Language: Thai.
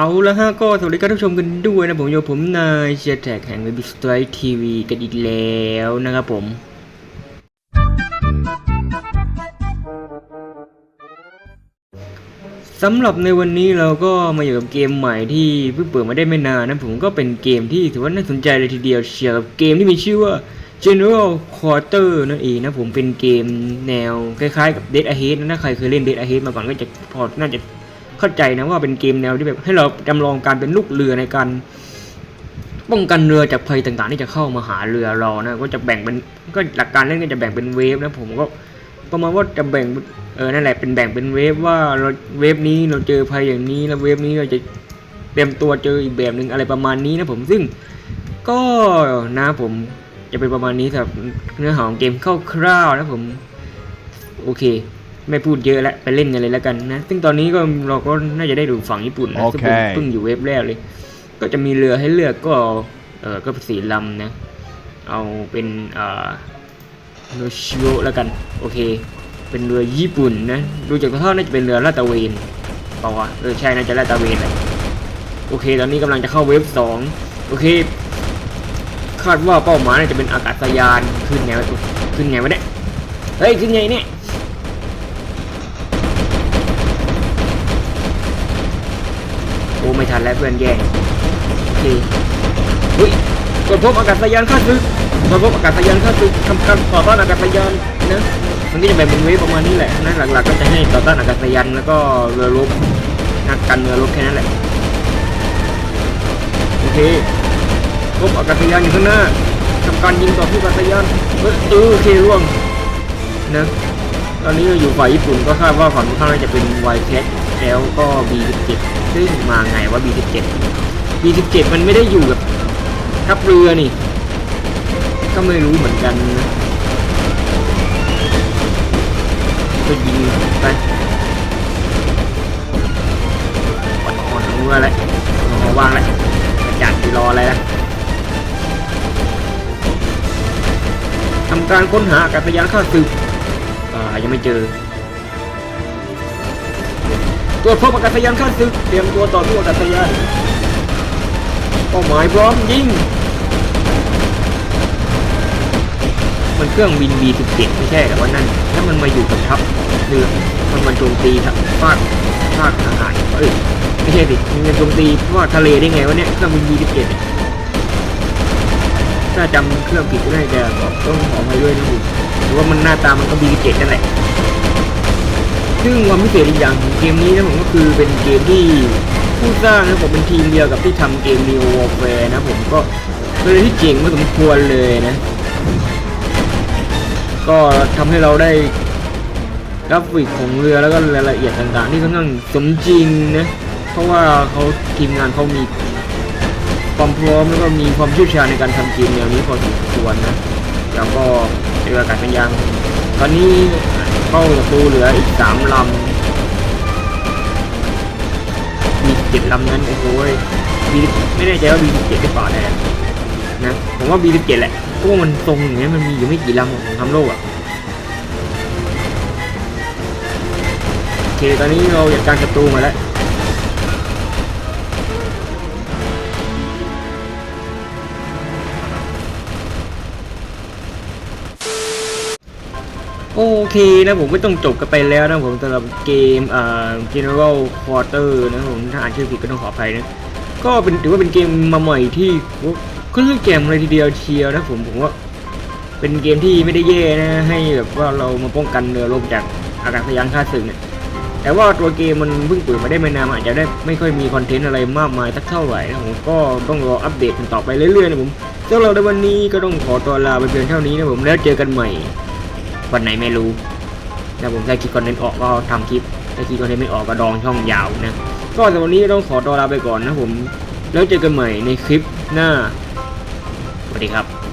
เอาละฮะก็สวัสดีครับท่านผู้ชมกันด้วยนะผมโยผมนายเชียร์แท็กแห่งเว็บสไตร์ทีวีกันอีกแล้วนะครับผม สำหรับในวันนี้เราก็มาอยู่กับเกมใหม่ที่เพิ่งเปิดมาได้ไม่นานนะผมก็เป็นเกมที่ถือว่าน่าสนใจเลยทีเดียวเชียร์กับเกมที่มีชื่อว่า General Quarter นั่นเองนะผมเป็นเกมแนวคล้ายๆกับ Dead Ahead นะถ้าใครเคยเล่น Dead Ahead มาก่อนก็จะพอน่าจะ เข้าใจนะว่าเป็นเกมแนวที่แบบให้เราจำลองการเป็นลูกเรือในการ ป้องกันเรือจากภัยต่างๆ ที่จะเข้ามาหาเรือเรานะก็จะแบ่งเป็นก็หลักการเล่นก็จะแบ่งเป็นเวฟนะผมก็ประมาณว่าจะแบ่งเออนั่นแหละเป็นแบ่งเป็นเวฟว่าเราเวฟนี้เราเจอภัยอย่างนี้แล้วเวฟนี้เราจะเตรียมตัวเจออีกแบบหนึ่งอะไรประมาณนี้นะผมซึ่งก็นะผมจะเป็นประมาณนี้สำหรับเนื้อหาของเกมคร่าวๆนะผม โอเค ไม่พูดเยอะแล้วไปเล่นกันเลยแล้วกันนะ ซึ่งตอนนี้ก็เราก็น่าจะได้ดูฝั่งญี่ปุ่นนะซึ่งเป็นโอเคเพิ่งอยู่เวฟแรกเลย ก็จะมีเรือให้เลือกก็เออก็สี่ลำนะ เอาเป็นเอ่อโนชิโแล้วกัน โอเค เป็นเรือญี่ปุ่นนะดูจากท่าน่าจะเป็นเรือลาดตระเวนเปล่าวะเออใช่น่าจะลาดตระเวนเลยโอเค ตอนนี้กำลังจะเข้าเวฟสองโอเค คาดว่าเป้าหมายน่าจะเป็นอากาศยานขึ้นไงวะขึ้นไงวะเนี่ยเฮ้ยขึ้นไงเนี่ย โอ้ไม่ทันแล้วเพื่อนแย่งโอเคเฮ้ยตรวจพบอากาศยานข้าศึกตรวจพบอากาศยานข้าศึกทำการต่อต้านอากาศยานนะมันก็จะแบ่งเป็นเวฟประมาณนี้แหละนะหลักๆก็จะให้ต่อต้านอากาศยานแล้วก็เรือรบนักกันเรือรบแค่นั้นแหละโอเคพบอากาศยานอยู่ข้างหน้าทำการยิงต่อผู้อากาศยานเออเออโอเคร่วงนะตอนนี้เราอยู่ฝ่ายญี่ปุ่นก็คาดว่าฝั่งตรงข้ามน่าจะเป็นไวแคทแล้วก็ B17 ซึ่งมาไงว่า B17 B17 มันไม่ได้อยู่กับทัพเรือนี่ ก็ไม่รู้เหมือนกันนะก็ยิงไปอ่อนๆรู้อะไรรอว่างแล้วกระจัดที่รออะไรละทำการค้นหาอากาศยานข้าศึกอ่ายังไม่เจอ วจพบอากาศยานข้าศึกเตรียมตัวต่อสู้อากาศยานเป้าหมายพร้อมยิงมันเครื่องบิน B17 ไม่ใช่แต่ว่านั่นถ้ามันมาอยู่กับทัพเรือมันมาโจมตีทัพภาคภาคทหารเอ้ยไม่ใช่สิมันจะโจมตีภาคทะเลได้ไงวะเนี่ยเครื่องบิน B17 เนี่ยถ้าจำเครื่องผิดก็น่าจะต้องขออภัยด้วยนะผมหรือว่ามันหน้าตามันก็ B17 นั่นแหละ ซึ่งความพิเศษอีกอย่างของเกมนี้นะผมก็คือเป็นเกมที่ผู้สร้างนะผมเป็นทีมเดียวกับที่ทำเกม Neo Warfare นะผมก็เป็นที่เจ๋งพอสมควรเลยนะ ก็ทำให้เราได้กราฟิกของเรือแล้วก็รายละเอียดต่างๆ ที่ค่อนข้างสมจริงนะเพราะว่าเขาทีมงานเขามีความพร้อมแล้วก็มีความเชี่ยวชาญในการทำเกมแนวนี้พอสมควรนะแล้วก็เรืออากาศเป็นยางตอนนี้ เข้าประตูเหลืออีกสามลำมีเจ็ดลำนั้นโอ้โหบีไม่แน่ใจว่าบีดิบเจ็ดหรือเปล่าแน่นะผมว่าบีดิบเจ็ดแหละเพราะมันทรงอย่างเงี้ยมันมีอยู่ไม่กี่ลำของทำโลกอะโอเคตอนนี้เราจัดการศัตรูมาแล้ว โอเคนะผมไม่ต้องจบกันไปแล้วนะผมสำหรับเกมอ่า General Quarter นะผมถ้าอ่านชื่อผิดก็ต้องขออภัยนะก็เป็นถือว่าเป็นเกมมาใหม่ที่ก็เลือเกมเลยทีเดียวเชียวนะผมผมว่าเป็นเกมที่ไม่ได้แย่นะให้แบบว่าเรามาป้องกันเรือรบจากอากาศยานข้าศึกเนี่ยแต่ว่าตัวเกมมันเพิ่งเปิดมาได้ไม่นานอาจจะได้ไม่ค่อยมีคอนเทนต์อะไรมากมายสักเท่าไหร่นะผมก็ต้องรออัปเดตกันต่อไปเรื่อยๆนะผมสำหรับในวันนี้ก็ต้องขอตัวลาไปเพียงเท่านี้นะผมแล้วเจอกันใหม่ วันไหนไม่รู้นะผมถ้าคิดคอนเทนต์ออกก็ทำคลิปถ้าคิดคอนเทนต์ไม่ออกก็ดองช่องยาวนะก็สำหรับวันนี้ต้องขอตัวลาไปก่อนนะผม แล้วเจอกันใหม่ในคลิปหน้าสวัสดีครับ